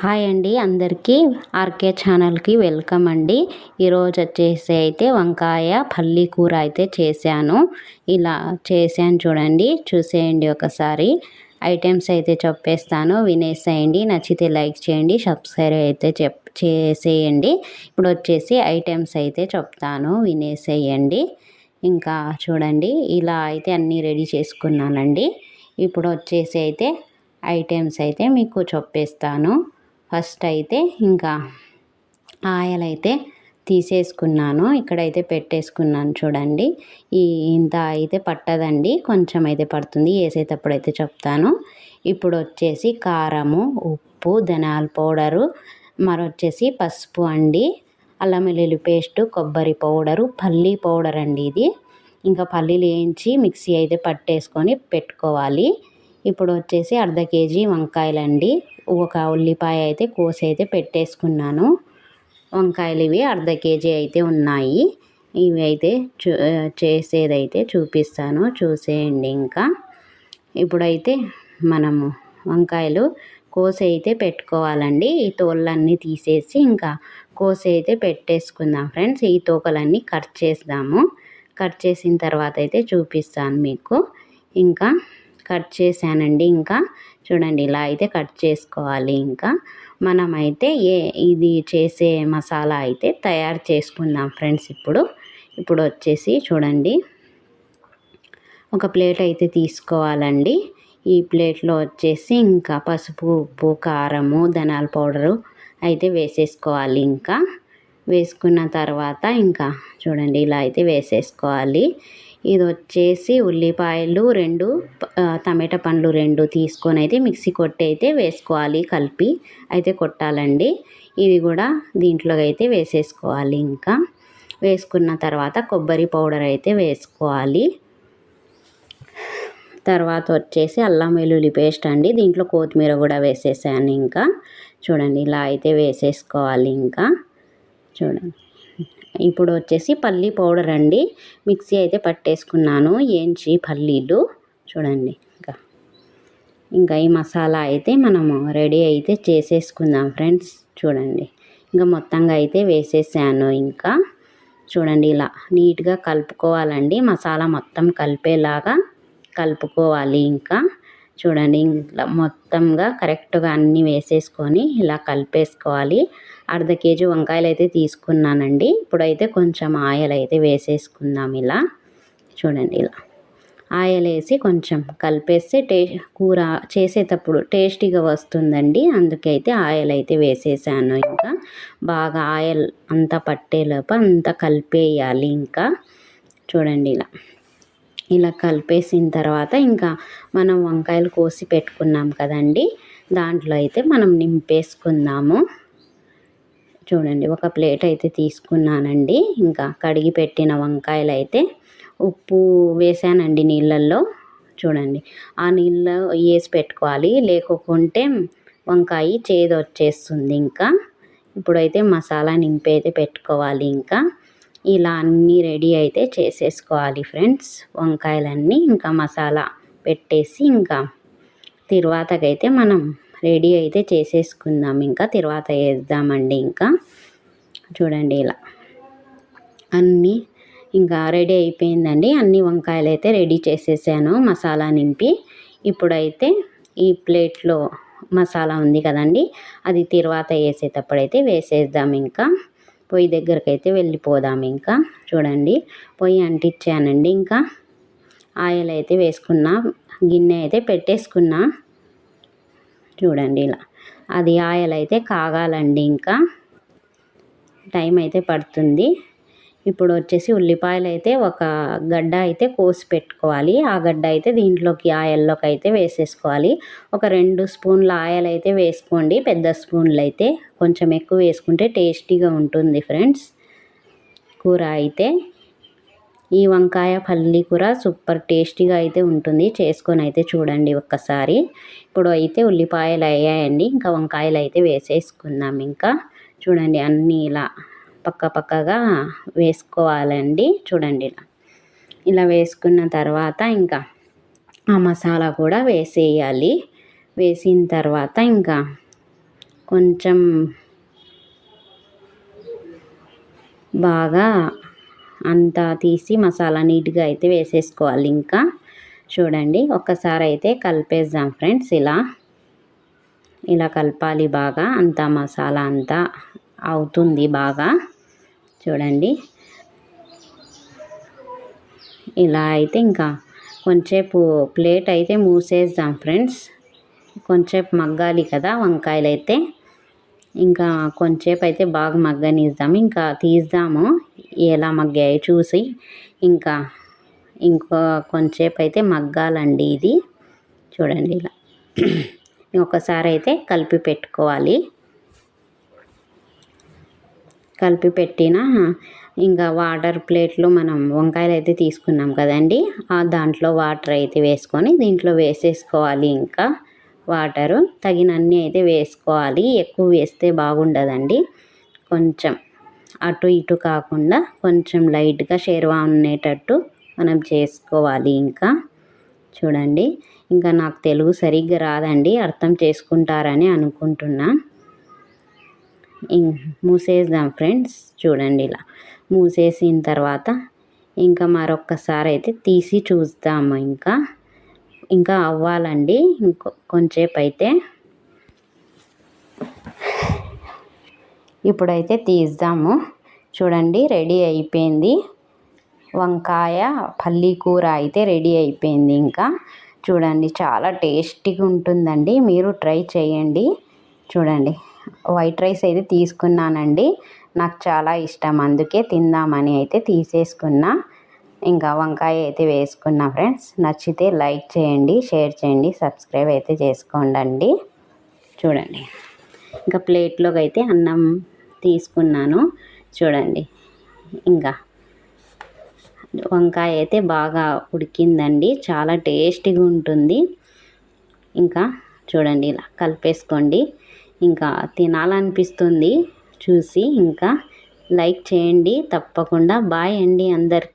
Hi అండి అందరికీ RK ఛానల్కి వెల్కమ్ అండి. ఈరోజు వచ్చేసి అయితే వంకాయ పల్లి కూర అయితే చేశాను. ఇలా చేశాను చూడండి చూసేయండి ఒకసారి. ఐటమ్స్ అయితే చెప్పేస్తాను వినేసేయండి. నచ్చితే లైక్ చేయండి సబ్స్క్రైబ్ అయితే చెప్ చేసేయండి. ఇప్పుడు వచ్చేసి ఐటమ్స్ అయితే చెప్తాను వినేసేయండి. ఇంకా చూడండి ఇలా అయితే అన్నీ రెడీ చేసుకున్నానండి. ఇప్పుడు వచ్చేసి అయితే ఐటమ్స్ అయితే మీకు చెప్పేస్తాను. ఫస్ట్ అయితే ఇంకా ఆయిల్ అయితే తీసేసుకున్నాను. ఇక్కడైతే పెట్టేసుకున్నాను చూడండి. ఈ ఇంత అయితే పట్టదండి. కొంచెం అయితే పడుతుంది. వేసేటప్పుడు అయితే చెప్తాను. ఇప్పుడు వచ్చేసి కారము ఉప్పు ధనాల పౌడరు మరొచ్చేసి పసుపు అండి అల్లం వెల్లుల్లి పేస్టు కొబ్బరి పౌడరు పల్లీ పౌడర్ అండి ఇది. ఇంకా పల్లీలు వేయించి మిక్సీ అయితే పట్టేసుకొని పెట్టుకోవాలి. ఇప్పుడు వచ్చేసి అర్ధ కేజీ వంకాయలండి. ఒక ఉల్లిపాయ అయితే కోసి అయితే పెట్టేసుకున్నాను. వంకాయలు ఇవి అర్ధ కేజీ అయితే ఉన్నాయి. ఇవి అయితే చూ చేసేదైతే చూపిస్తాను. చూసేయండి ఇంకా. ఇప్పుడైతే మనము వంకాయలు కోసి అయితే పెట్టుకోవాలండి. ఈ తోళ్ళన్నీ తీసేసి ఇంకా కోసి అయితే పెట్టేసుకుందాం ఫ్రెండ్స్. ఈ తోకలన్నీ కట్ చేద్దాము కట్ చేసిన తర్వాత అయితే చూపిస్తాను మీకు. ఇంకా కట్ చేశానండి ఇంకా. చూడండి ఇలా అయితే కట్ చేసుకోవాలి ఇంకా. మనమైతే ఏ ఇది చేసే మసాలా అయితే తయారు చేసుకుందాం ఫ్రెండ్స్ ఇప్పుడు. ఇప్పుడు వచ్చేసి చూడండి. ఒక ప్లేట్ అయితే తీసుకోవాలండి. ఈ ప్లేట్లో వచ్చేసి ఇంకా పసుపు ఉప్పు కారము ధనాల పౌడరు అయితే వేసేసుకోవాలి ఇంకా. వేసుకున్న తర్వాత ఇంకా చూడండి ఇలా అయితే వేసేసుకోవాలి. ఇది వచ్చేసి ఉల్లిపాయలు రెండు టమాటా పండ్లు రెండు తీసుకొని అయితే మిక్సీ కొట్టి అయితే వేసుకోవాలి కలిపి. అయితే కొట్టాలండి. ఇవి కూడా దీంట్లో అయితే వేసేసుకోవాలి ఇంకా. వేసుకున్న తర్వాత కొబ్బరి పౌడర్ అయితే వేసుకోవాలి. తర్వాత వచ్చేసి అల్లం వెల్లుల్లి పేస్ట్ అండి. దీంట్లో కొత్తిమీర కూడా వేసేసాను ఇంకా. చూడండి ఇలా అయితే వేసేసుకోవాలి ఇంకా. చూడండి. ఇప్పుడు వచ్చేసి పల్లీ పౌడర్ అండి. మిక్సీ అయితే పట్టేసుకున్నాను. ఏంచి పల్లీలు చూడండి ఇంకా. ఇంకా ఈ మసాలా అయితే మనము రెడీ అయితే చేసేసుకుందాం ఫ్రెండ్స్. చూడండి. ఇంకా మొత్తంగా అయితే వేసేసాను ఇంకా. చూడండి ఇలా నీట్గా కలుపుకోవాలండి. మసాలా మొత్తం కలిపేలాగా కలుపుకోవాలి ఇంకా. చూడండి ఇలా మొత్తంగా కరెక్ట్గా అన్నీ వేసేసుకొని ఇలా కలిపేసుకోవాలి. అర్ధ కేజీ వంకాయలు అయితే తీసుకున్నానండి. ఇప్పుడైతే కొంచెం ఆయిల్ అయితే వేసేసుకుందాం ఇలా. చూడండి ఇలా. ఆయిల్ వేసి కొంచెం కలిపేస్తే టే కూర చేసేటప్పుడు టేస్టీగా వస్తుందండి. అందుకైతే ఆయిల్ అయితే వేసేసాను ఇంకా. బాగా ఆయిల్ అంతా పట్టేలోపు అంతా కలిపేయాలి ఇంకా. చూడండి ఇలా. ఇలా కలిపేసిన తర్వాత ఇంకా మనం వంకాయలు కోసి పెట్టుకున్నాం కదండి. దాంట్లో అయితే మనం నింపేసుకుందాము. చూడండి ఒక ప్లేట్ అయితే తీసుకున్నానండి. ఇంకా కడిగి పెట్టిన వంకాయలు అయితే ఉప్పు వేసానండి నీళ్ళల్లో. చూడండి ఆ నీళ్ళ వేసి పెట్టుకోవాలి. లేకుంటే వంకాయ చేదు వచ్చేస్తుంది ఇంకా. ఇప్పుడైతే మసాలా నింపి అయితే పెట్టుకోవాలి ఇంకా. ఇలా అన్నీ రెడీ అయితే చేసేసుకోవాలి ఫ్రెండ్స్. వంకాయలన్నీ ఇంకా మసాలా పెట్టేసి ఇంకా తిరువాతకైతే మనం రెడీ అయితే చేసేసుకుందాం. ఇంకా తర్వాత వేద్దామండి ఇంకా. చూడండి ఇలా అన్నీ ఇంకా రెడీ అయిపోయిందండి. అన్ని వంకాయలు అయితే రెడీ చేసేసాను మసాలా నింపి. ఇప్పుడైతే ఈ ప్లేట్లో మసాలా ఉంది కదండి. అది తర్వాత వేసేటప్పుడైతే వేసేద్దాం ఇంకా. పొయ్యి దగ్గరకు అయితే వెళ్ళిపోదాం ఇంకా. చూడండి పొయ్యి అంటించానండి ఇంకా. ఆయిల్ అయితే వేసుకున్నా గిన్నె అయితే పెట్టేసుకున్నా. చూడండి ఇలా అది ఆయిల్ అయితే కాగాలండి ఇంకా. టైం అయితే పడుతుంది. ఇప్పుడు వచ్చేసి ఉల్లిపాయలు అయితే ఒక గడ్డ అయితే కోసి పెట్టుకోవాలి. ఆ గడ్డ అయితే దీంట్లోకి ఆయిల్లోకి అయితే వేసేసుకోవాలి. ఒక రెండు స్పూన్ల ఆయిల్ అయితే వేసుకోండి. పెద్ద స్పూన్లు అయితే కొంచెం ఎక్కువ వేసుకుంటే టేస్టీగా ఉంటుంది ఫ్రెండ్స్. కూర అయితే ఈ వంకాయ పల్లి కూర సూపర్ టేస్టీగా అయితే ఉంటుంది. చేసుకొని అయితే చూడండి ఒక్కసారి. ఇప్పుడు అయితే ఉల్లిపాయలు అయ్యాయండి. ఇంకా వంకాయలు అయితే వేసేసుకుందాం ఇంకా. చూడండి అన్నీ ఇలా పక్క పక్కగా వేసుకోవాలండి. చూడండి ఇలా. ఇలా వేసుకున్న తర్వాత ఇంకా ఆ మసాలా కూడా వేసేయాలి. వేసిన తర్వాత ఇంకా కొంచెం బాగా అంతా తీసి మసాలా నీట్గా అయితే వేసేసుకోవాలి ఇంకా. చూడండి ఒక్కసారి అయితే కలిపేద్దాం ఫ్రెండ్స్ ఇలా. ఇలా కలపాలి బాగా. అంతా మసాలా అంతా అవుతుంది బాగా. చూడండి. ఇలా అయితే ఇంకా కొంచెంసేపు ప్లేట్ అయితే మూసేద్దాం ఫ్రెండ్స్. కొంచెంసేపు మగ్గాలి కదా వంకాయలు అయితే. ఇంకా కొంచెంసేపు అయితే బాగా మగ్గనిద్దాం. ఇంకా తీద్దాము ఎలా మగ్గాయి చూసి. ఇంకా ఇంకో కొంచెంసేపు అయితే మగ్గాలండి ఇది. చూడండి ఇలా. ఒకసారి అయితే కలిపి పెట్టుకోవాలి. కలిపి పెట్టిన ఇంకా వాటర్ ప్లేట్లో మనం వంకాయలు అయితే తీసుకున్నాం కదండి. ఆ దాంట్లో వాటర్ అయితే వేసుకొని దీంట్లో వేసేసుకోవాలి ఇంకా వాటరు. తగినన్ని అయితే వేసుకోవాలి. ఎక్కువ వేస్తే బాగుండదండి. కొంచెం అటు ఇటు కాకుండా కొంచెం లైట్గా షేర్వా ఉండేటట్టు మనం చేసుకోవాలి ఇంకా. చూడండి. ఇంకా నాకు తెలుగు సరిగ్గా రాదండి. అర్థం చేసుకుంటారని అనుకుంటున్నా. మూసేద్దాం ఫ్రెండ్స్. చూడండి ఇలా మూసేసిన తర్వాత ఇంకా మరొక్కసారి అయితే తీసి చూద్దాము ఇంకా. ఇంకా అవ్వాలండి. ఇంకో కొంచెంసేపు అయితే ఇప్పుడైతే తీద్దాము. చూడండి రెడీ అయిపోయింది. వంకాయ పల్లీ కూర అయితే రెడీ అయిపోయింది ఇంకా. చూడండి చాలా టేస్టీగా ఉంటుందండి మీరు ట్రై చేయండి. చూడండి. వైట్ రైస్ అయితే తీసుకున్నానండి. నాకు చాలా ఇష్టం. అందుకే తిందామని అయితే తీసేసుకున్నా. ఇంకా వంకాయ అయితే వేసుకున్నా ఫ్రెండ్స్. నచ్చితే లైక్ చేయండి షేర్ చేయండి సబ్స్క్రైబ్ అయితే చేసుకోండి చూడండి. ఇంకా ప్లేట్లోకి అయితే అన్నం తీసుకున్నాను. చూడండి. ఇంకా వంకాయ అయితే బాగా ఉడికిందండి. చాలా టేస్టీగా ఉంటుంది. ఇంకా చూడండి ఇలా కలిపేసుకోండి. ఇంకా తినాలనిపిస్తుంది. చూసి ఇంకా లైక్ చేయండి. తప్పకుండా బాయ్ అండి అందరు